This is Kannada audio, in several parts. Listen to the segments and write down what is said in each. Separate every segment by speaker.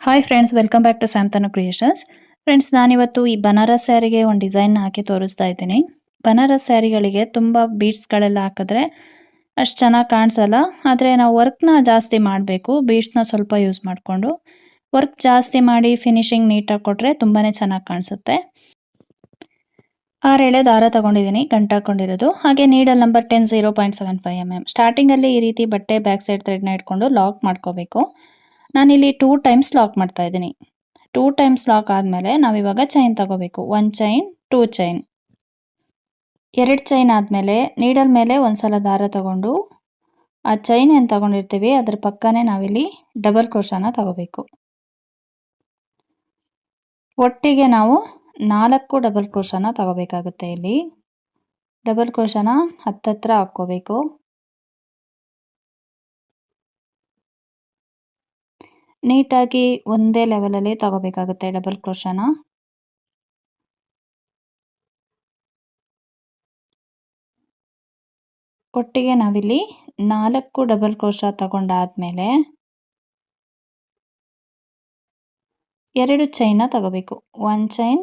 Speaker 1: Hi friends welcome back to ಸ್ಯಾಮ್ತನು creations friends ನಾನಿವತ್ತು ಈ ಬನಾರಸ್ ಸ್ಯಾರಿಗೆ ಒಂದು ಡಿಸೈನ್ ಹಾಕಿ ತೋರಿಸ್ತಾ ಇದ್ದೀನಿ. ಬನಾರಸ್ ಸ್ಯಾರಿಗಳಿಗೆ ತುಂಬ ಬೀಡ್ಸ್ಗಳೆಲ್ಲ ಹಾಕಿದ್ರೆ ಅಷ್ಟು ಚೆನ್ನಾಗಿ ಕಾಣಿಸಲ್ಲ. ಆದರೆ ನಾವು ವರ್ಕ್ನ ಜಾಸ್ತಿ ಮಾಡಬೇಕು, ಬೀಡ್ಸ್ನ ಸ್ವಲ್ಪ ಯೂಸ್ ಮಾಡಿಕೊಂಡು. ವರ್ಕ್ ಜಾಸ್ತಿ ಮಾಡಿ ಫಿನಿಶಿಂಗ್ ನೀಟಾಗಿ ಕೊಟ್ಟರೆ ತುಂಬಾ ಚೆನ್ನಾಗಿ ಕಾಣಿಸುತ್ತೆ. ಆರು ಎಳೆ ದಾರ ತಗೊಂಡಿದ್ದೀನಿ ಗಂಟು ಹಾಕೊಂಡಿರೋದು. ಹಾಗೆ needle number ten zero point seven five M M ಸ್ಟಾರ್ಟಿಂಗಲ್ಲಿ ಈ ರೀತಿ ಬಟ್ಟೆ ಬ್ಯಾಕ್ ಸೈಡ್ ಥ್ರೆಡ್ನ ಇಟ್ಕೊಂಡು ಲಾಕ್ ಮಾಡ್ಕೋಬೇಕು. ನಾನಿಲ್ಲಿ ಟೂ ಟೈಮ್ಸ್ ಲಾಕ್ ಮಾಡ್ತಾ ಇದ್ದೀನಿ. ಟೂ ಟೈಮ್ಸ್ ಲಾಕ್ ಆದಮೇಲೆ ನಾವಿವಾಗ ಚೈನ್ ತಗೋಬೇಕು. ಒನ್ ಚೈನ್ ಟೂ ಚೈನ್ ಎರಡು ಚೈನ್ ಆದಮೇಲೆ ನೀಡಲ್ ಮೇಲೆ ಒಂದ್ಸಲ ದಾರ ತಗೊಂಡು, ಆ ಚೈನ್ ಏನು ತಗೊಂಡಿರ್ತೀವಿ, ಅದ್ರ ಪಕ್ಕನೇ ನಾವಿಲ್ಲಿ ಡಬಲ್ ಕ್ರೋಶನ ತಗೋಬೇಕು. ಒಟ್ಟಿಗೆ ನಾವು ನಾಲ್ಕು ಡಬಲ್ ಕ್ರೋಶನ ತಗೋಬೇಕಾಗುತ್ತೆ ಇಲ್ಲಿ. ಡಬಲ್ ಕ್ರೋಶನ ಹತ್ತತ್ರ ಹಾಕ್ಕೋಬೇಕು. ನೀಟಾಗಿ ಒಂದೇ ಲೆವೆಲಲ್ಲಿ ತಗೋಬೇಕಾಗುತ್ತೆ ಡಬಲ್ ಕ್ರೋಶನ ಒಟ್ಟಿಗೆ ನಾವಿಲ್ಲಿ ನಾಲ್ಕು ಡಬಲ್ ಕ್ರೋಶ ತಗೊಂಡಾದ್ಮೇಲೆ ಎರಡು ಚೈನ ತಗೋಬೇಕು. ಒನ್ ಚೈನ್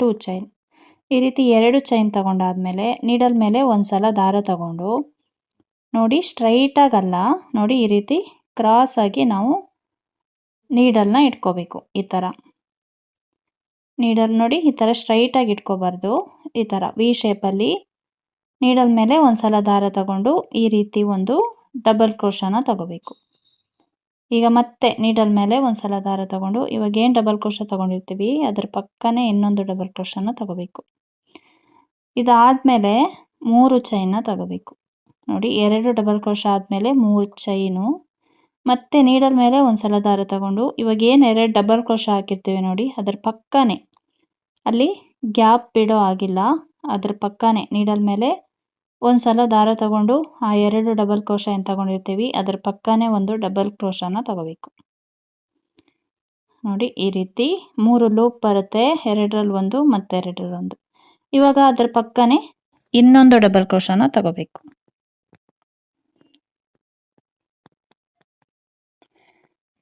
Speaker 1: ಟೂ ಚೈನ್ ಈ ರೀತಿ ಎರಡು ಚೈನ್ ತಗೊಂಡಾದ್ಮೇಲೆ ನೀಡಲ್ ಮೇಲೆ ಒಂದ್ಸಲ ದಾರ ತಗೊಂಡು ನೋಡಿ ಸ್ಟ್ರೈಟಾಗಲ್ಲ ನೋಡಿ ಈ ರೀತಿ ಕ್ರಾಸ್ ಆಗಿ ನಾವು ನೀಡಲ್ನ ಇಟ್ಕೋಬೇಕು, ಈ ಥರ. ನೀಡಲ್ ನೋಡಿ, ಈ ಥರ ಸ್ಟ್ರೈಟಾಗಿ ಇಟ್ಕೋಬಾರ್ದು, ಈ ಥರ. ವಿ ಶೇಪಲ್ಲಿ ನೀಡಲ್ ಮೇಲೆ ಒಂದ್ಸಲ ದಾರ ತಗೊಂಡು ಈ ರೀತಿ ಒಂದು ಡಬಲ್ ಕ್ರೋಶನ ತಗೋಬೇಕು. ಈಗ ಮತ್ತೆ ನೀಡಲ್ ಮೇಲೆ ಒಂದ್ಸಲ ದಾರ ತಗೊಂಡು, ಇವಾಗ ಏನು ಡಬಲ್ ಕ್ರೋಶ ತಗೊಂಡಿರ್ತೀವಿ, ಅದ್ರ ಪಕ್ಕನೇ ಇನ್ನೊಂದು ಡಬಲ್ ಕ್ರೋಶನ ತಗೋಬೇಕು. ಇದಾದ್ಮೇಲೆ ಮೂರು ಚೈನ ತಗೋಬೇಕು. ನೋಡಿ, ಎರಡು ಡಬಲ್ ಕ್ರೋಶ ಆದಮೇಲೆ ಮೂರು ಚೈನು ಮತ್ತೆ ನೀಡಲ್ ಮೇಲೆ ಒಂದ್ಸಲ ದಾರ ತಗೊಂಡು ಇವಾಗ ಏನು ಎರಡು ಡಬಲ್ ಕ್ರೋಶ ಹಾಕಿರ್ತೀವಿ ನೋಡಿ, ಅದರ ಪಕ್ಕನೇ. ಅಲ್ಲಿ ಗ್ಯಾಪ್ ಬಿಡೋ ಆಗಿಲ್ಲ ಅದ್ರ ಪಕ್ಕನೇ ನೀಡಲ್ ಮೇಲೆ ಒಂದ್ಸಲ ದಾರ ತಗೊಂಡು ಆ ಎರಡು ಡಬಲ್ ಕ್ರೋಶ ಏನು ತಗೊಂಡಿರ್ತೀವಿ, ಅದ್ರ ಪಕ್ಕನೇ ಒಂದು ಡಬಲ್ ಕ್ರೋಶನ ತಗೋಬೇಕು. ನೋಡಿ, ಈ ರೀತಿ ಮೂರು ಲೂಪ್ ಬರುತ್ತೆ ಎರಡರಲ್ಲಿ ಒಂದು ಮತ್ತೆ ಎರಡರಲ್ಲಿ ಒಂದು. ಇವಾಗ ಅದ್ರ ಪಕ್ಕನೇ ಇನ್ನೊಂದು ಡಬಲ್ ಕ್ರೋಶನ ತಗೋಬೇಕು.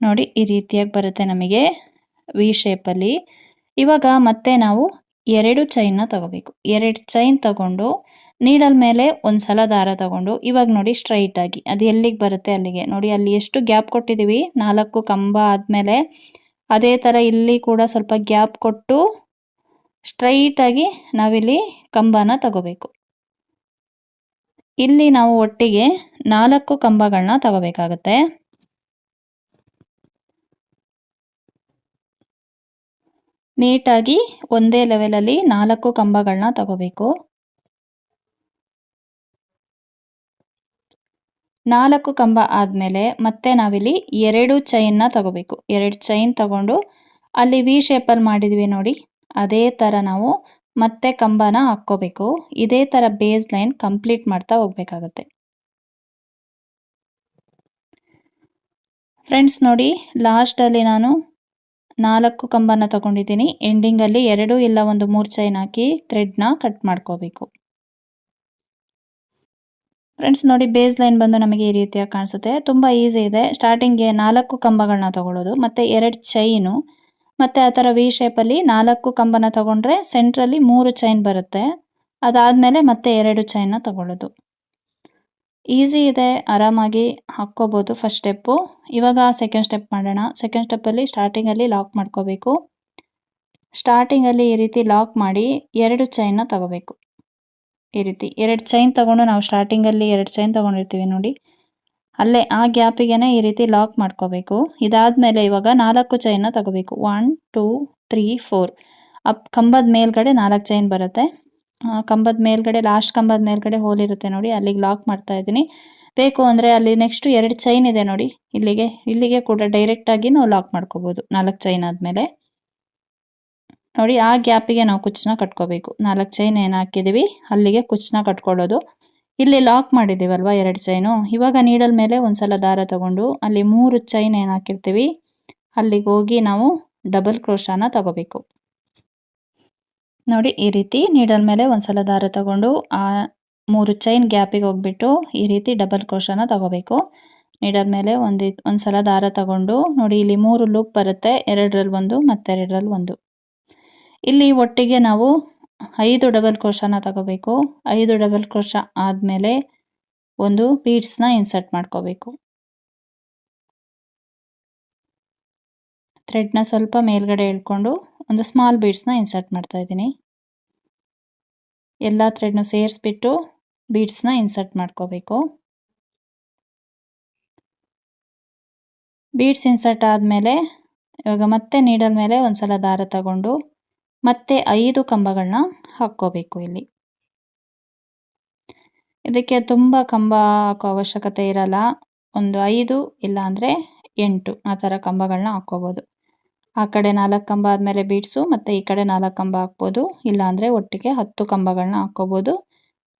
Speaker 1: ನೋಡಿ ಈ ರೀತಿಯಾಗಿ ಬರುತ್ತೆ ನಮಗೆ ವಿ ಶೇಪಲ್ಲಿ ಇವಾಗ ಮತ್ತೆ ನಾವು ಎರಡು ಚೈನ್ನ ತಗೋಬೇಕು. ಎರಡು ಚೈನ್ ತಗೊಂಡು ನೀಡಲ್ ಮೇಲೆ ಒಂದ್ಸಲ ದಾರ ತಗೊಂಡು ಇವಾಗ ನೋಡಿ ಸ್ಟ್ರೈಟ್ ಆಗಿ. ಅದು ಎಲ್ಲಿಗೆ ಬರುತ್ತೆ ಅಲ್ಲಿಗೆ. ನೋಡಿ ಅಲ್ಲಿ ಎಷ್ಟು ಗ್ಯಾಪ್ ಕೊಟ್ಟಿದ್ದೀವಿ ನಾಲ್ಕು ಕಂಬ ಆದಮೇಲೆ ಅದೇ ಥರ ಇಲ್ಲಿ ಕೂಡ ಸ್ವಲ್ಪ ಗ್ಯಾಪ್ ಕೊಟ್ಟು ಸ್ಟ್ರೈಟಾಗಿ ನಾವಿಲ್ಲಿ ಕಂಬನ ತಗೋಬೇಕು. ಇಲ್ಲಿ ನಾವು ಒಟ್ಟಿಗೆ ನಾಲ್ಕು ಕಂಬಗಳನ್ನ ತಗೋಬೇಕಾಗತ್ತೆ. ನೀಟಾಗಿ ಒಂದೇ ಲೆವೆಲಲ್ಲಿ ನಾಲ್ಕು ಕಂಬಗಳನ್ನ ತಗೋಬೇಕು. ನಾಲ್ಕು ಕಂಬ ಆದಮೇಲೆ ಮತ್ತೆ ನಾವಿಲ್ಲಿ ಎರಡು ಚೈನ್ನ ತಗೋಬೇಕು. ಎರಡು ಚೈನ್ ತಗೊಂಡು ಅಲ್ಲಿ ವಿ ಶೇಪಲ್ಲಿ ಮಾಡಿದ್ವಿ ನೋಡಿ, ಅದೇ ಥರ ನಾವು ಮತ್ತೆ ಕಂಬನ ಹಾಕ್ಕೋಬೇಕು. ಇದೇ ಥರ ಬೇಸ್ ಲೈನ್ ಕಂಪ್ಲೀಟ್ ಮಾಡ್ತಾ ಹೋಗ್ಬೇಕಾಗತ್ತೆ. ಫ್ರೆಂಡ್ಸ್ ನೋಡಿ ಲಾಸ್ಟಲ್ಲಿ ನಾನು ನಾಲ್ಕು ಕಂಬನ ತಗೊಂಡಿದ್ದೀನಿ. ಎಂಡಿಂಗಲ್ಲಿ ಎರಡು ಇಲ್ಲ ಒಂದು ಮೂರು ಚೈನ್ ಹಾಕಿ ಥ್ರೆಡ್ನ ಕಟ್ ಮಾಡ್ಕೋಬೇಕು. ಫ್ರೆಂಡ್ಸ್ ನೋಡಿ ಬೇಸ್ ಲೈನ್ ಬಂದು ನಮಗೆ ಈ ರೀತಿಯಾಗಿ ಕಾಣಿಸುತ್ತೆ. ತುಂಬ ಈಸಿ ಇದೆ. ಸ್ಟಾರ್ಟಿಂಗ್ಗೆ ನಾಲ್ಕು ಕಂಬಗಳನ್ನ ತಗೊಳ್ಳೋದು ಮತ್ತು ಎರಡು ಚೈನು ಮತ್ತು ಆ ಥರ ವಿ ಶೇಪಲ್ಲಿ ನಾಲ್ಕು ಕಂಬನ ತಗೊಂಡ್ರೆ ಸೆಂಟ್ರಲ್ಲಿ ಮೂರು ಚೈನ್ ಬರುತ್ತೆ. ಅದಾದಮೇಲೆ ಮತ್ತೆ ಎರಡು ಚೈನ್ನ ತಗೊಳ್ಳೋದು ಈಸಿ ಇದೆ, ಆರಾಮಾಗಿ ಹಾಕ್ಕೋಬೋದು ಫಸ್ಟ್ ಸ್ಟೆಪ್ಪು ಇವಾಗ ಸೆಕೆಂಡ್ ಸ್ಟೆಪ್ ಮಾಡೋಣ. ಸೆಕೆಂಡ್ ಸ್ಟೆಪ್ಪಲ್ಲಿ ಸ್ಟಾರ್ಟಿಂಗಲ್ಲಿ ಲಾಕ್ ಮಾಡ್ಕೋಬೇಕು. ಸ್ಟಾರ್ಟಿಂಗಲ್ಲಿ ಈ ರೀತಿ ಲಾಕ್ ಮಾಡಿ ಎರಡು ಚೈನ್ನ ತಗೋಬೇಕು. ಈ ರೀತಿ ಎರಡು ಚೈನ್ ತಗೊಂಡು ನಾವು ಸ್ಟಾರ್ಟಿಂಗಲ್ಲಿ ಎರಡು ಚೈನ್ ತಗೊಂಡಿರ್ತೀವಿ ನೋಡಿ. ಅಲ್ಲೇ ಆ ಗ್ಯಾಪಿಗೆ ಈ ರೀತಿ ಲಾಕ್ ಮಾಡ್ಕೋಬೇಕು. ಇದಾದ್ಮೇಲೆ ಇವಾಗ ನಾಲ್ಕು ಚೈನ್ನ ತಗೋಬೇಕು. One two three four up, ಕಂಬದ ಮೇಲ್ಗಡೆ ನಾಲ್ಕು ಚೈನ್ ಬರುತ್ತೆ. ಕಂಬದ ಮೇಲ್ಗಡೆ ಲಾಸ್ಟ್ ಕಂಬದ ಮೇಲ್ಗಡೆ ಹೋಲ್ ಇರುತ್ತೆ ನೋಡಿ, ಅಲ್ಲಿಗೆ ಲಾಕ್ ಮಾಡ್ತಾ ಇದ್ದೀನಿ. ಬೇಕು ಅಂದರೆ ಅಲ್ಲಿ ನೆಕ್ಸ್ಟ್ ಎರಡು ಚೈನ್ ಇದೆ ನೋಡಿ, ಇಲ್ಲಿಗೆ ಇಲ್ಲಿಗೆ ಕೂಡ ಡೈರೆಕ್ಟಾಗಿ ನಾವು ಲಾಕ್ ಮಾಡ್ಕೋಬೋದು, ನಾಲ್ಕು ಚೈನ್ ಆದಮೇಲೆ. ನೋಡಿ, ಆ ಗ್ಯಾಪಿಗೆ ನಾವು ಕುಚ್ಚನ್ನ ಕಟ್ಕೋಬೇಕು. ನಾಲ್ಕು ಚೈನ್ ಏನು ಹಾಕಿದ್ದೀವಿ, ಅಲ್ಲಿಗೆ ಕುಚ್ಚನ್ನ ಕಟ್ಕೊಳ್ಳೋದು. ಇಲ್ಲಿ ಲಾಕ್ ಮಾಡಿದ್ದೀವಲ್ವ ಎರಡು ಚೈನು ಇವಾಗ ನೀಡಲ್ ಮೇಲೆ ಒಂದ್ಸಲ ದಾರ ತಗೊಂಡು, ಅಲ್ಲಿ ಮೂರು ಚೈನ್ ಏನು ಹಾಕಿರ್ತೀವಿ, ಅಲ್ಲಿಗೆ ಹೋಗಿ ನಾವು ಡಬಲ್ ಕ್ರೋಶಾನ ತಗೋಬೇಕು. ನೋಡಿ, ಈ ರೀತಿ ನೀಡಲ್ ಮೇಲೆ ಒಂದ್ಸಲ ದಾರ ತಗೊಂಡು, ಆ ಮೂರು ಚೈನ್ ಗ್ಯಾಪಿಗೆ ಹೋಗ್ಬಿಟ್ಟು ಈ ರೀತಿ ಡಬಲ್ ಕ್ರೋಶನ ತಗೋಬೇಕು. ನೀಡಲ್ ಮೇಲೆ ಒಂದು, ಒಂದ್ಸಲ ದಾರ ತಗೊಂಡು, ನೋಡಿ, ಇಲ್ಲಿ ಮೂರು ಲೂಪ್ ಬರುತ್ತೆ, ಎರಡರಲ್ಲಿ ಒಂದು ಮತ್ತೆರಡರಲ್ಲಿ ಒಂದು. ಇಲ್ಲಿ ಒಟ್ಟಿಗೆ ನಾವು ಐದು ಡಬಲ್ ಕ್ರೋಶನ ತಗೋಬೇಕು. ಐದು ಡಬಲ್ ಕ್ರೋಶ ಆದ್ಮೇಲೆ ಒಂದು ಬೀಡ್ಸ್ನ ಇನ್ಸರ್ಟ್ ಮಾಡ್ಕೋಬೇಕು. ಥ್ರೆಡ್ನ ಸ್ವಲ್ಪ ಮೇಲ್ಗಡೆ ಇಳ್ಕೊಂಡು ಒಂದು ಸ್ಮಾಲ್ ಬೀಡ್ಸ್ನ ಇನ್ಸರ್ಟ್ ಮಾಡ್ತಾ ಇದ್ದೀನಿ. ಎಲ್ಲ ಥ್ರೆಡ್ನು ಸೇರಿಸ್ಬಿಟ್ಟು ಬೀಡ್ಸ್ನ ಇನ್ಸರ್ಟ್ ಮಾಡ್ಕೋಬೇಕು. ಬೀಡ್ಸ್ ಇನ್ಸರ್ಟ್ ಆದಮೇಲೆ ಇವಾಗ ಮತ್ತೆ ನೀಡಲ್ ಮೇಲೆ ಒಂದ್ಸಲ ದಾರ ತಗೊಂಡು ಮತ್ತೆ ಐದು ಕಂಬಗಳನ್ನ ಹಾಕ್ಕೋಬೇಕು ಇಲ್ಲಿ. ಇದಕ್ಕೆ ತುಂಬ ಕಂಬ ಹಾಕೋ ಅವಶ್ಯಕತೆ ಇರಲ್ಲ. ಒಂದು ಐದು ಇಲ್ಲ ಅಂದರೆ ಎಂಟು ಆ ಥರ ಕಂಬಗಳನ್ನ ಹಾಕ್ಕೋಬೋದು. ಆ ಕಡೆ ನಾಲ್ಕು ಕಂಬ ಆದಮೇಲೆ ಬೀಡ್ಸು ಮತ್ತು ಈ ಕಡೆ ನಾಲ್ಕು ಕಂಬ ಹಾಕ್ಬೋದು. ಇಲ್ಲಾಂದರೆ ಒಟ್ಟಿಗೆ ಹತ್ತು ಕಂಬಗಳನ್ನ ಹಾಕ್ಕೋಬೋದು.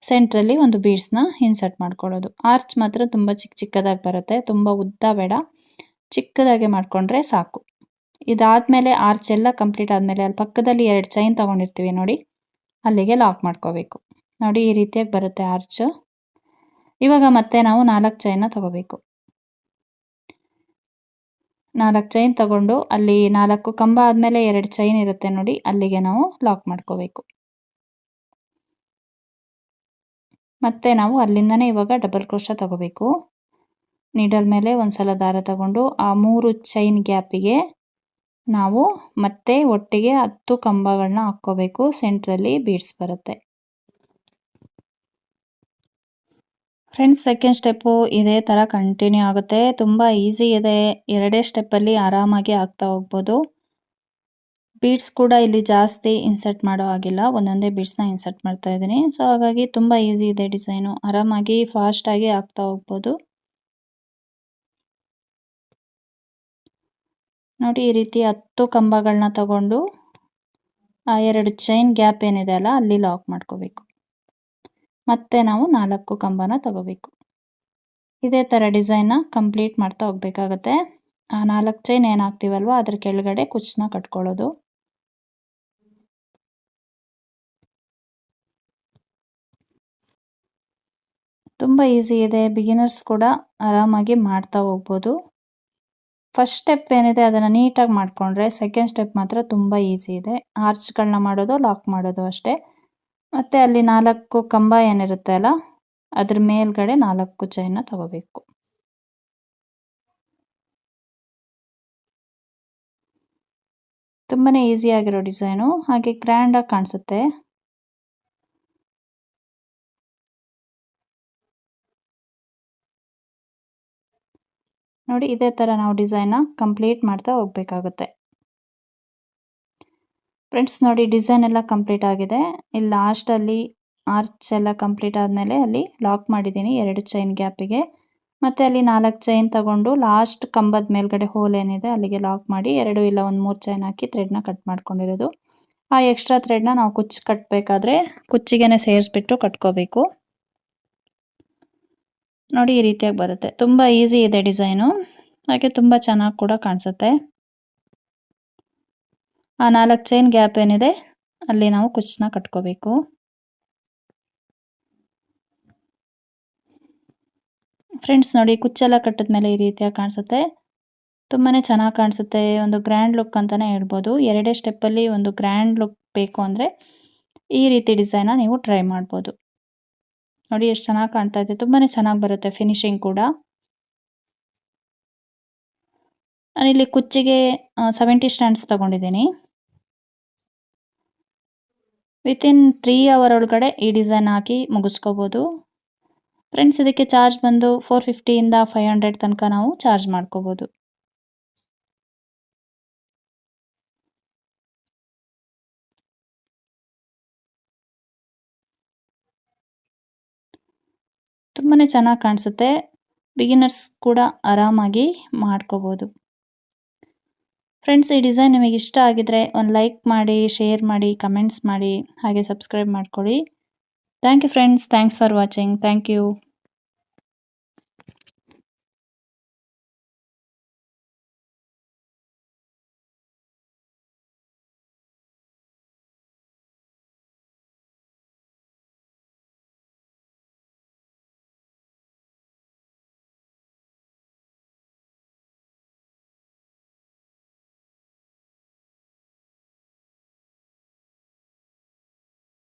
Speaker 1: ಸೆಂಟ್ರಲ್ಲಿ ಒಂದು ಬೀಡ್ಸ್ನ ಇನ್ಸರ್ಟ್ ಮಾಡ್ಕೊಳ್ಳೋದು. ಆರ್ಚ್ ಮಾತ್ರ ತುಂಬ ಚಿಕ್ಕ ಚಿಕ್ಕದಾಗಿ ಬರುತ್ತೆ. ತುಂಬ ಉದ್ದ ಬೇಡ. ಚಿಕ್ಕದಾಗಿ ಮಾಡಿಕೊಂಡ್ರೆ ಸಾಕು. ಇದಾದಮೇಲೆ ಆರ್ಚ್ ಎಲ್ಲ ಕಂಪ್ಲೀಟ್ ಆದಮೇಲೆ ಅಲ್ಲಿ ಪಕ್ಕದಲ್ಲಿ ಎರಡು ಚೈನ್ ತೊಗೊಂಡಿರ್ತೀವಿ ನೋಡಿ. ಅಲ್ಲಿಗೆ ಲಾಕ್ ಮಾಡ್ಕೋಬೇಕು. ನೋಡಿ ಈ ರೀತಿಯಾಗಿ ಬರುತ್ತೆ ಆರ್ಚ್. ಇವಾಗ ಮತ್ತೆ ನಾವು ನಾಲ್ಕು ಚೈನ್ನ ತಗೋಬೇಕು. ನಾಲ್ಕು ಚೈನ್ ತಗೊಂಡು ಅಲ್ಲಿ ನಾಲ್ಕು ಕಂಬ ಆದಮೇಲೆ ಎರಡು ಚೈನ್ ಇರುತ್ತೆ ನೋಡಿ, ಅಲ್ಲಿಗೆ ನಾವು ಲಾಕ್ ಮಾಡ್ಕೋಬೇಕು. ಮತ್ತೆ ನಾವು ಅಲ್ಲಿಂದನೇ ಇವಾಗ ಡಬಲ್ ಕ್ರೋಶ ತಗೋಬೇಕು. ನೀಡಲ್ ಮೇಲೆ ಒಂದ್ಸಲ ದಾರ ತಗೊಂಡು ಆ ಮೂರು ಚೈನ್ ಗ್ಯಾಪಿಗೆ ನಾವು ಮತ್ತೆ ಒಟ್ಟಿಗೆ ಹತ್ತು ಕಂಬಗಳನ್ನ ಹಾಕ್ಕೋಬೇಕು ಸೆಂಟ್ರಲ್ಲಿ ಬೀಡ್ಸ್ ಬರುತ್ತೆ. ಫ್ರೆಂಡ್ಸ್ ಸೆಕೆಂಡ್ ಸ್ಟೆಪ್ಪು ಇದೇ ಥರ ಕಂಟಿನ್ಯೂ ಆಗುತ್ತೆ. ತುಂಬ ಈಸಿ ಇದೆ. ಎರಡೇ ಸ್ಟೆಪ್ಪಲ್ಲಿ ಆರಾಮಾಗಿ ಆಗ್ತಾ ಹೋಗ್ಬೋದು. ಬೀಡ್ಸ್ ಕೂಡ ಇಲ್ಲಿ ಜಾಸ್ತಿ ಇನ್ಸರ್ಟ್ ಮಾಡೋ ಹಾಗಿಲ್ಲ. ಒಂದೊಂದೇ ಬೀಡ್ಸ್ನ ಇನ್ಸರ್ಟ್ ಮಾಡ್ತಾ ಇದ್ದೀನಿ. ಸೊ ಹಾಗಾಗಿ ತುಂಬ ಈಸಿ ಇದೆ ಡಿಸೈನು ಆರಾಮಾಗಿ ಫಾಸ್ಟಾಗಿ ಆಗ್ತಾ ಹೋಗ್ಬೋದು. ನೋಡಿ, ಈ ರೀತಿ ಹತ್ತು ಕಂಬಗಳನ್ನ ತಗೊಂಡು, ಆ ಎರಡು ಚೈನ್ ಗ್ಯಾಪ್ ಏನಿದೆ ಅಲ್ಲ, ಅಲ್ಲಿ ಲಾಕ್ ಮಾಡ್ಕೋಬೇಕು. ಮತ್ತೆ ನಾವು ನಾಲ್ಕು ಕಂಬನ ತಗೋಬೇಕು. ಇದೇ ಥರ ಡಿಸೈನ್ನ ಕಂಪ್ಲೀಟ್ ಮಾಡ್ತಾ ಹೋಗ್ಬೇಕಾಗತ್ತೆ. ಆ ನಾಲ್ಕು ಚೈನ್ ಏನು ಹಾಕ್ತೀವಲ್ವ ಅದ್ರ ಕೆಳಗಡೆ ಕುಚ್ಚನ್ನ ಕಟ್ಕೊಳ್ಳೋದು. ತುಂಬ ಈಸಿ ಇದೆ. ಬಿಗಿನರ್ಸ್ ಕೂಡ ಆರಾಮಾಗಿ ಮಾಡ್ತಾ ಹೋಗ್ಬೋದು. ಫಸ್ಟ್ ಸ್ಟೆಪ್ ಏನಿದೆ ಅದನ್ನು ನೀಟಾಗಿ ಮಾಡಿಕೊಂಡ್ರೆ ಸೆಕೆಂಡ್ ಸ್ಟೆಪ್ ಮಾತ್ರ ತುಂಬ ಈಸಿ ಇದೆ. ಆರ್ಚ್ಗಳನ್ನ ಮಾಡೋದು, ಲಾಕ್ ಮಾಡೋದು ಅಷ್ಟೇ. ಮತ್ತು ಅಲ್ಲಿ ನಾಲ್ಕು ಕಂಬ ಏನಿರುತ್ತೆ ಅಲ್ಲ, ಅದ್ರ ಮೇಲ್ಗಡೆ ನಾಲ್ಕು ಚೈನ್ ತಗೋಬೇಕು. ತುಂಬಾ ಆಗಿರೋ ಡಿಸೈನು, ಹಾಗೆ ಗ್ರ್ಯಾಂಡಾಗಿ ಕಾಣಿಸುತ್ತೆ. ನೋಡಿ, ಇದೇ ಥರ ನಾವು ಡಿಸೈನ್ನ ಕಂಪ್ಲೀಟ್ ಮಾಡ್ತಾ ಹೋಗ್ಬೇಕಾಗುತ್ತೆ. ಫ್ರೆಂಡ್ಸ್ ನೋಡಿ ಡಿಸೈನ್ ಎಲ್ಲ ಕಂಪ್ಲೀಟ್ ಆಗಿದೆ. ಇಲ್ಲಿ ಲಾಸ್ಟಲ್ಲಿ ಆರ್ಚ್ ಎಲ್ಲ ಕಂಪ್ಲೀಟ್ ಆದಮೇಲೆ ಅಲ್ಲಿ ಲಾಕ್ ಮಾಡಿದ್ದೀನಿ ಎರಡು ಚೈನ್ ಗ್ಯಾಪಿಗೆ ಮತ್ತೆ ಅಲ್ಲಿ ನಾಲ್ಕು ಚೈನ್ ತಗೊಂಡು ಲಾಸ್ಟ್ ಕಂಬದ ಮೇಲ್ಗಡೆ ಹೋಲ್ ಏನಿದೆ ಅಲ್ಲಿಗೆ ಲಾಕ್ ಮಾಡಿ ಎರಡು ಇಲ್ಲ ಒಂದು ಮೂರು ಚೈನ್ ಹಾಕಿ ಥ್ರೆಡ್ನ ಕಟ್ ಮಾಡ್ಕೊಂಡಿರೋದು. ಆ ಎಕ್ಸ್ಟ್ರಾ ಥ್ರೆಡ್ನ ನಾವು ಕುಚ್ಚು ಕಟ್ಟಬೇಕಾದ್ರೆ ಕುಚ್ಚಿಗೆನೆ ಸೇರಿಸ್ಬಿಟ್ಟು ಕಟ್ಕೋಬೇಕು. ನೋಡಿ, ಈ ರೀತಿಯಾಗಿ ಬರುತ್ತೆ. ತುಂಬ ಈಸಿ ಇದೆ ಡಿಸೈನು ಹಾಗೆ ತುಂಬ ಚೆನ್ನಾಗಿ ಕೂಡ ಕಾಣಿಸುತ್ತೆ. ಆ ನಾಲ್ಕು ಚೈನ್ ಗ್ಯಾಪ್ ಏನಿದೆ, ಅಲ್ಲಿ ನಾವು ಕುಚ್ಚನ್ನ ಕಟ್ಕೋಬೇಕು. ಫ್ರೆಂಡ್ಸ್ ನೋಡಿ, ಕುಚ್ಚೆಲ್ಲ ಕಟ್ಟಿದ್ಮೇಲೆ ಈ ರೀತಿಯಾಗಿ ಕಾಣಿಸುತ್ತೆ. ತುಂಬಾ ಚೆನ್ನಾಗಿ ಕಾಣಿಸುತ್ತೆ, ಒಂದು ಗ್ರ್ಯಾಂಡ್ ಲುಕ್ ಅಂತಲೇ ಹೇಳ್ಬೋದು. ಎರಡೇ ಸ್ಟೆಪ್ಪಲ್ಲಿ ಒಂದು ಗ್ರ್ಯಾಂಡ್ ಲುಕ್ ಬೇಕು ಅಂದರೆ, ಈ ರೀತಿ ಡಿಸೈನ ನೀವು ಟ್ರೈ ಮಾಡ್ಬೋದು. ನೋಡಿ, ಎಷ್ಟು ಚೆನ್ನಾಗಿ ಕಾಣ್ತಾ ಇದೆ. ತುಂಬಾ ಚೆನ್ನಾಗಿ ಬರುತ್ತೆ ಫಿನಿಶಿಂಗ್ ಕೂಡ. ನಾನಿಲ್ಲಿ ಕುಚ್ಚಿಗೆ ಸೆವೆಂಟಿ ಸ್ಟ್ಯಾಂಡ್ಸ್ ತಗೊಂಡಿದ್ದೀನಿ. ವಿತಿನ್ ತ್ರೀ ಅವರ್ ಒಳಗಡೆ ಈ ಡಿಸೈನ್ ಹಾಕಿ ಮುಗಿಸ್ಕೋಬೋದು. ಫ್ರೆಂಡ್ಸ್ ಇದಕ್ಕೆ ಚಾರ್ಜ್ ಬಂದು ಫೋರ್ ಫಿಫ್ಟಿಯಿಂದ ಫೈವ್ ಹಂಡ್ರೆಡ್ ತನಕ ನಾವು ಚಾರ್ಜ್ ಮಾಡ್ಕೋಬೋದು. ತುಂಬಾ ಚೆನ್ನಾಗಿ ಕಾಣಿಸುತ್ತೆ. ಬಿಗಿನರ್ಸ್ ಕೂಡ ಆರಾಮಾಗಿ ಮಾಡ್ಕೋಬೋದು. ಫ್ರೆಂಡ್ಸ್ ಈ ಡಿಸೈನ್ ನಿಮಗೆ ಇಷ್ಟ ಆಗಿದ್ರೆ ಒಂದು ಲೈಕ್ ಮಾಡಿ ಶೇರ್ ಮಾಡಿ ಕಮೆಂಟ್ಸ್ ಮಾಡಿ, ಹಾಗೆ ಸಬ್ಸ್ಕ್ರೈಬ್ ಮಾಡ್ಕೊಳ್ಳಿ. Thank you friends thanks for watching thank you